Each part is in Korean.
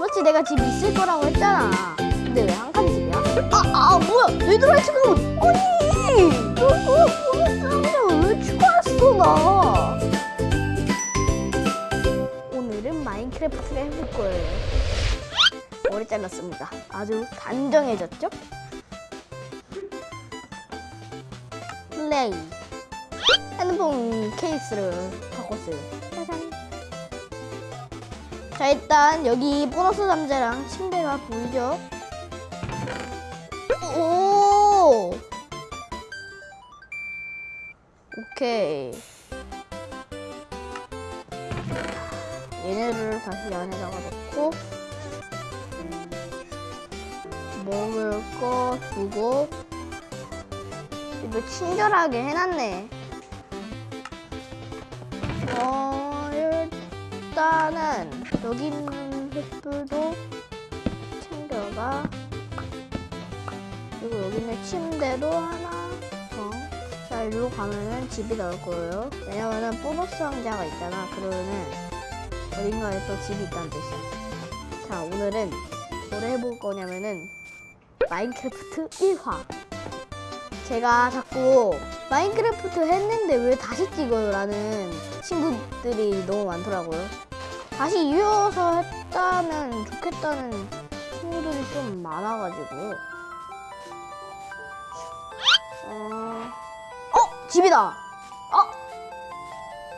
그렇지 내가 집 있을 거라고 했잖아. 근데 왜 한 칸 집이야? 아, 아 뭐야? 네드라이트가 아니 너그 보너스 상자 왜 추가했어 나? 오늘은 마인크래프트를 해볼 거예요. 머리 잘랐습니다. 아주 단정해졌죠? 플레이. 핸드폰 케이스를 바꿨어요. 짜잔. 자 일단 여기 보너스 상자랑 침대가 보이죠? 오. 오케이. 얘네를 다시 안에다가 넣고 먹을 거 두고 이거 친절하게 해놨네. 어 일단은 여기 있는 횃불도 챙겨가. 그리고 여기 있는 침대도 하나 더. 자, 이리로 가면은 집이 나올 거예요. 왜냐면은 보너스 상자가 있잖아. 그러면은 어딘가에 또 집이 있다는 뜻이야. 자, 오늘은 뭘 해볼 거냐면은 마인크래프트 1화. 제가 자꾸 마인크래프트 했는데 왜 다시 찍어요? 라는 친구들이 너무 많더라고요. 다시 이어서 했다면 좋겠다는 친구들이 좀 많아가지고. 어, 어 집이다. 어,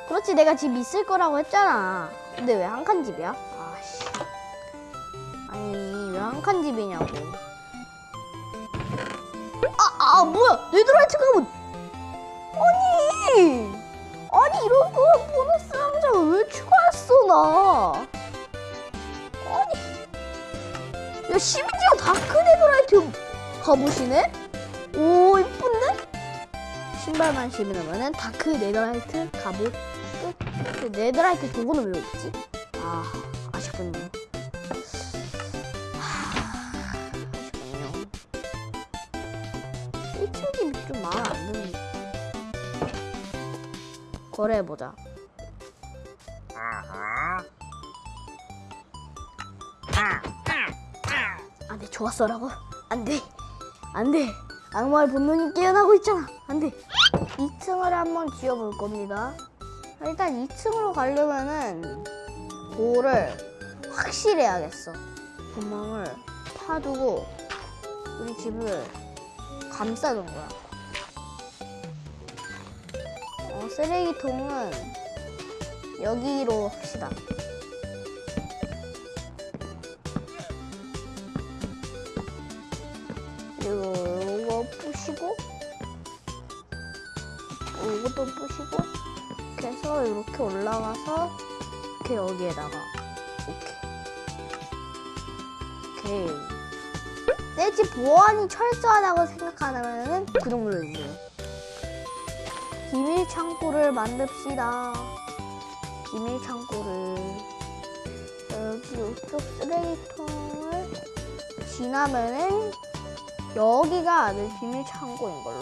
그렇지 내가 집 있을 거라고 했잖아. 근데 왜 한 칸 집이야? 아씨. 아니 왜 한 칸 집이냐고. 아, 아 뭐야? 네드라이트가 뭐? 아니, 아니 이런 거 보너스 상자 왜 추가 했어 나? 아니, 야 심지어 다크 네드라이트 가보시네? 오 이쁜데? 신발만 신으면은 다크 네더라이트 갑옷 끝. 그 네더라이트 도구는 왜 없지? 아 아쉽군요. 하, 아쉽군요. 1층 집이 좀 마음에 안 드는. 거래해보자. 안 돼, 좋았어라고? 안 돼. 안 돼. 악마의 본능이 깨어나고 있잖아. 안 돼. 2층을 한번 지어볼 겁니다. 일단 2층으로 가려면은 돌을 확실해야겠어. 구멍을 파두고 우리 집을 감싸는 거야. 어, 쓰레기통은 여기로 합시다. 이것도 부시고 이렇게 해서 이렇게 올라가서 이렇게 여기에다가 오케이. 오케이. 내 집 보안이 철저하다고 생각하면은 구독 눌러주세요 비밀 창고를 만듭시다. 비밀 창고를. 여기 이쪽 쓰레기통을 지나면은 여기가 내 비밀 창고인 걸로.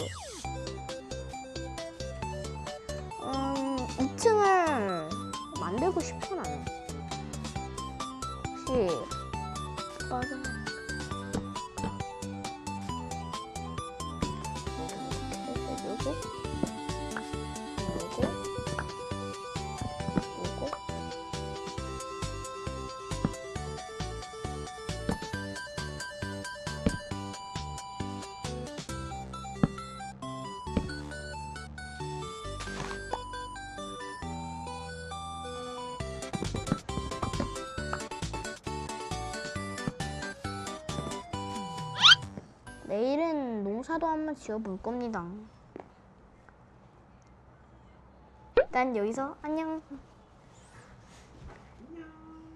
만들고 싶어 나는. 혹시 빠져. 이렇게 해주고, 내일은 농사도 한번 지어볼 겁니다. 일단 여기서 안녕.